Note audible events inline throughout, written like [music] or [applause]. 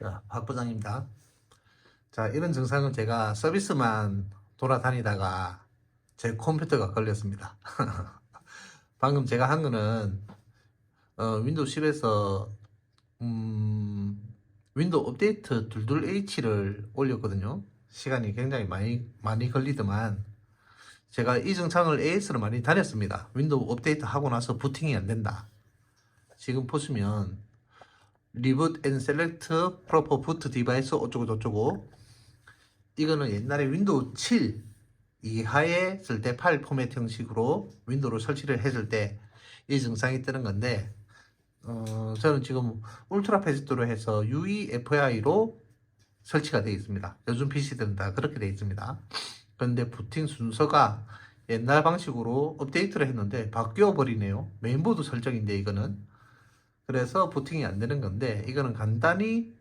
자, 박 부장입니다. 자, 이런 증상은 제가 서비스만 돌아다니다가 제 컴퓨터가 걸렸습니다. [laughs] 방금 제가 한 거는 어, 윈도우 10에서 음, 윈도우 업데이트 둘둘 H를 올렸거든요. 시간이 굉장히 많이 많이 걸리더만 제가 이 증상을 AS를 많이 다녔습니다. 윈도우 업데이트 하고 나서 부팅이 안 된다. 지금 보시면 리부트 앤 셀렉트 프로퍼 부트 디바이스 어쩌고 저쩌고 이거는 옛날에 윈도우 7 이하에 쓸 때 파일 포맷 형식으로 윈도우를 설치를 했을 때 이 증상이 뜨는 건데 어, 저는 지금 울트라 패스트로 해서 UEFI로 설치가 되어 있습니다. 요즘 PC들은 다 그렇게 되어 있습니다. 그런데 부팅 순서가 옛날 방식으로 업데이트를 했는데 바뀌어 버리네요. 메인보드 설정인데 이거는 그래서 부팅이 안 되는 건데 이거는 간단히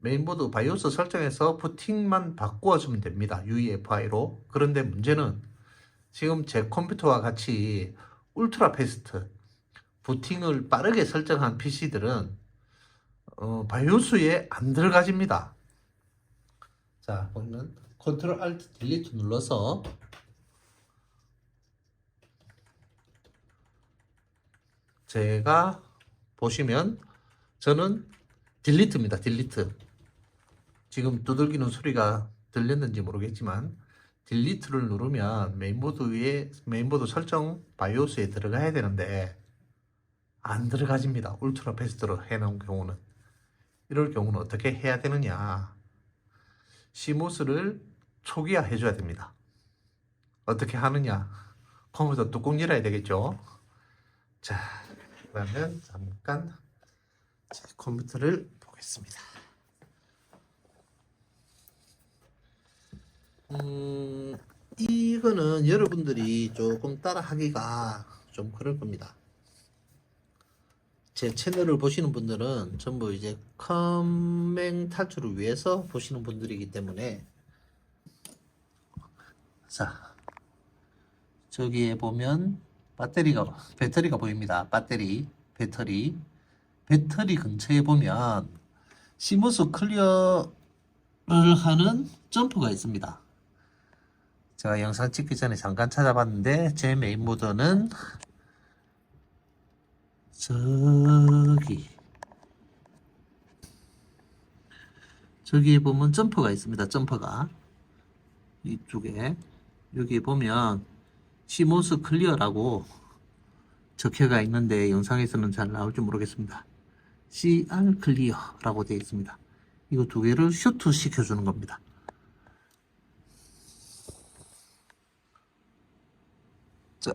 메인보드 바이오스 설정에서 부팅만 바꾸어 주면 됩니다. UEFI로. 그런데 문제는 지금 제 컴퓨터와 같이 울트라 패스트 부팅을 빠르게 설정한 PC들은 어, 바이오스에 안 들어가집니다. 자, 보면 컨트롤 알트 딜리트 눌러서 제가 보시면 저는 딜리트입니다. 딜리트. 지금 두들기는 소리가 들렸는지 모르겠지만 딜리트를 누르면 메인보드에 메인보드 설정 바이오스에 들어가야 되는데 안 들어가집니다. 울트라 패스트로 해놓은 경우는 이럴 경우는 어떻게 해야 되느냐? 시모스를 초기화 해줘야 됩니다. 어떻게 하느냐? 컴퓨터 뚜껑 열어야 되겠죠? 자, 그러면 잠깐 제 컴퓨터를 보겠습니다. 음, 이거는 여러분들이 조금 따라하기가 좀 그럴 겁니다. 제 채널을 보시는 분들은 전부 이제 컴맹 탈출을 위해서 보시는 분들이기 때문에 자 저기에 보면 배터리가 배터리가 보입니다. 배터리 배터리 배터리 근처에 보면 시모스 클리어를 하는 점프가 있습니다. 제가 영상 찍기 전에 잠깐 찾아봤는데 제 메인 모드는 저기 저기에 보면 점퍼가 있습니다. 점퍼가 이쪽에 여기 보면 시모스 클리어라고 적혀가 있는데 영상에서는 잘 나올지 모르겠습니다. CR 클리어라고 되어 있습니다. 이거 두 개를 슈트 시켜주는 겁니다. 자,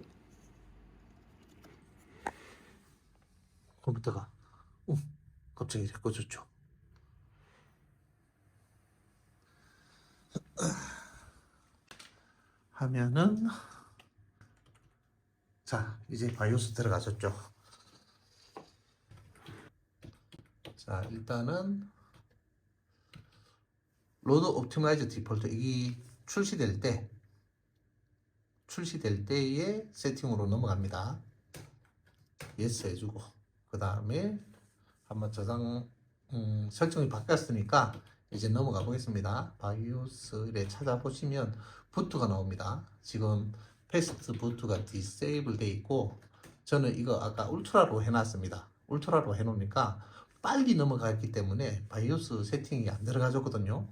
컴퓨터가 어, 갑자기 꺼졌죠. 하면은 자 이제 바이오스 들어가셨죠. 자 일단은 로드 옵티마이즈 디폴트 이게 출시될 때 출시될 때의 세팅으로 넘어갑니다. 예스 해주고 그 다음에 한번 저장 음, 설정이 바뀌었으니까 이제 넘어가 보겠습니다. 바이오스에 찾아보시면 부트가 나옵니다. 지금 패스트 부트가 디세이블 돼 있고 저는 이거 아까 울트라로 해놨습니다. 울트라로 해놓으니까 빨리 넘어갔기 때문에 바이오스 세팅이 안 들어가졌거든요.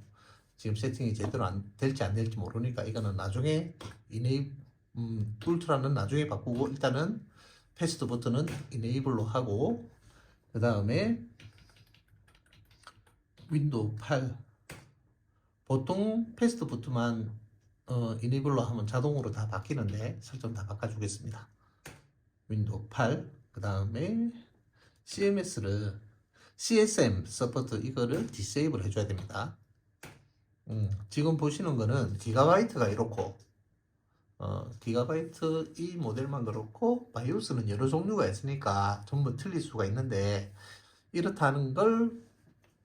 지금 세팅이 제대로 안 될지 안 될지 모르니까 이거는 나중에 이네이 음, 울트라는 나중에 바꾸고 일단은 패스트 버튼은 이네이블로 하고 그 다음에 윈도우 8 보통 패스트 버튼만 어, 이네이블로 하면 자동으로 다 바뀌는데 설정 다 바꿔주겠습니다. 윈도우 8 그 다음에 CMS를 CSM 서포트 이거를 디세이블 해줘야 됩니다. 음, 지금 보시는 거는 기가바이트가 이렇고 어, 기가바이트 이 모델만 그렇고 바이오스는 여러 종류가 있으니까 전부 틀릴 수가 있는데 이렇다는 걸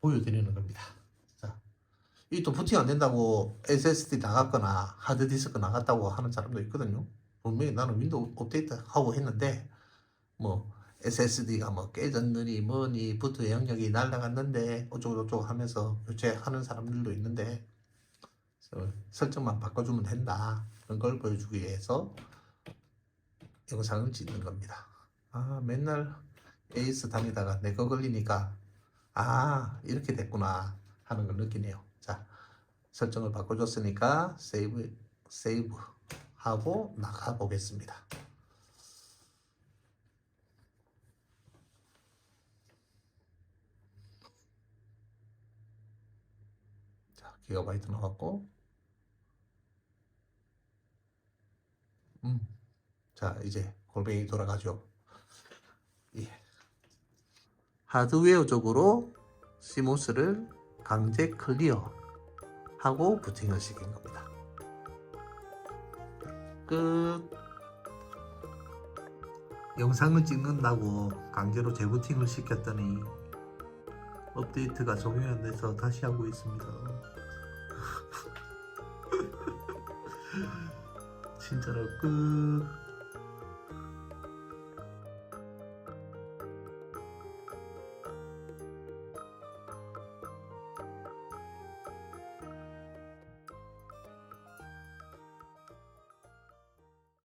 보여드리는 겁니다. 자, 이또 부팅 안 된다고 SSD 나갔거나 하드디스크 나갔다고 하는 사람도 있거든요. 분명히 나는 윈도우 업데이트 하고 했는데 뭐 SSD가 뭐 깨졌느니 뭐니 부트 영역이 날라갔는데 어쩌고저쩌고 하면서 요새 하는 사람들도 있는데 설정만 바꿔주면 된다. 그런 걸 보여주기 위해서 영상을 찍는 겁니다. 아 맨날 에이스 다니다가 내 거 걸리니까 아 이렇게 됐구나 하는 걸 느끼네요 자 설정을 바꿔줬으니까 세이브 세이브 하고 나가 보겠습니다. 자 기가바이트 나왔고. 음 자 이제 골뱅이 돌아가죠. 예. 하드웨어적으로 시모스를 강제 클리어 하고 부팅을 시킨 겁니다. 끝. 영상을 찍는다고 강제로 재부팅을 시켰더니 업데이트가 적용이 안 돼서 다시 하고 있습니다. [laughs] 진짜로 끝.